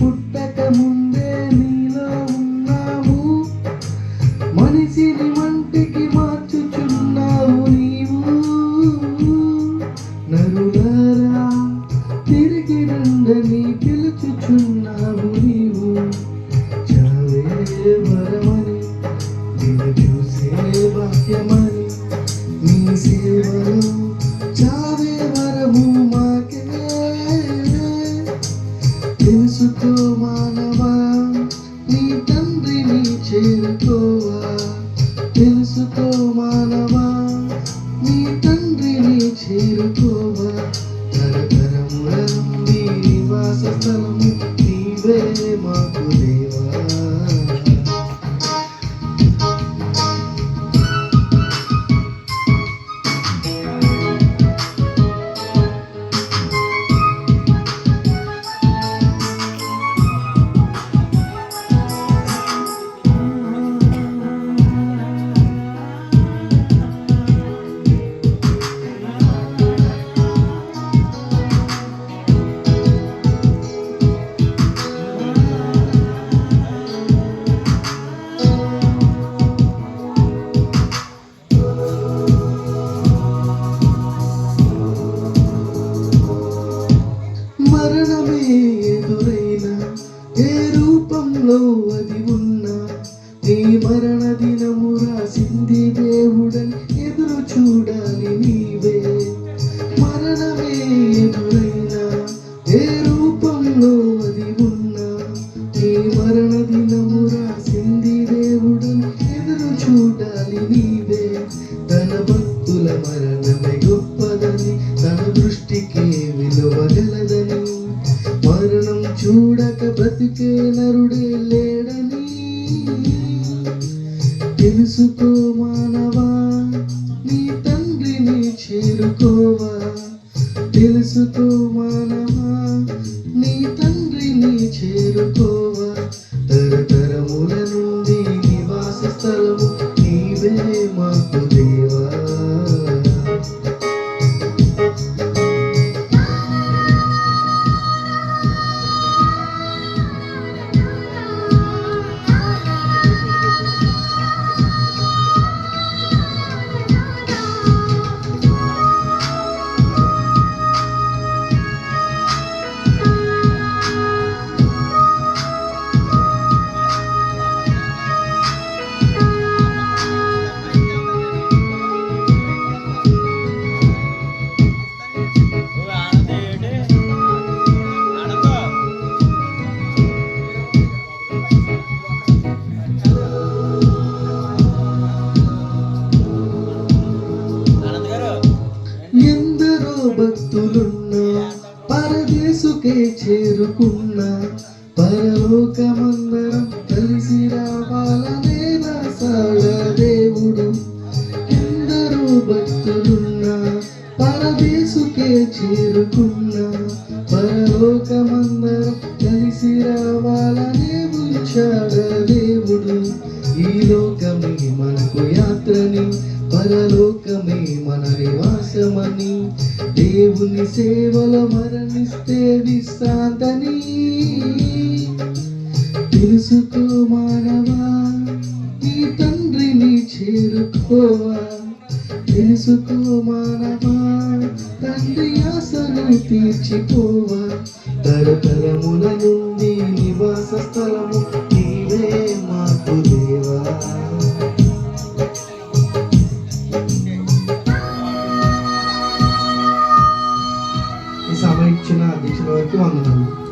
పుట్టక ముందే నీలో ఉన్నావు. మనిషిని మంటికి మార్చుచున్నావు నీవు. నరులారా తిరిగి రండని పిలుచుచున్నావు నీవు. చావే వరమని నిన్ను చూసే భాగ్యమా? చేరుకో మానవా? నీ తండ్రిని చేరుకోవా? తెలుసుకో మానవా? నీ తండ్రిని చేరుకోవా? తరతరములను నీ నివాస స్థలము నీవే మాకు దేవా. రూపంలో అది ఉన్నా నీ మరణ దినము రాసింది దేవుడని ఎదురు చూడాలి నీవే. మరణమే ఎదురైనా ఏ రూపంలో అది ఉన్నా నీ మరణ దినము రాసింది దేవుడని ఎదురు చూడాలి నీవే. తన భక్తుల మరణమే మరణం చూడక బ్రతికే నరుడే లేడని తెలుసుకో మానవా నీ తండ్రిని చేరుకోవా? తెలుసుకో మానవా నీ తండ్రిని చేరుకోవా? తరతరములను పరదేశుకే చేరుకున్నా పరలోకమందరం కలిసి రావాలనే నా దేవుడు ఎందరో భక్తులున్నా పరదేశుకే చేరుకున్నా పరలోకమందరం కలిసి రావాలనే ఉంచాడ దేవుడు ఈ లోకమే మనకు యాత్రని పరలోకమే మన నివాసమని దేవుని సేవలో మరణిస్తే విశ్రాంతని. తెలుసుకో మానవా నీ తండ్రిని చేరుకోవా. తెలుసుకో మానవా తండ్రి ఆశను తీర్చిపోవా. 这样呢？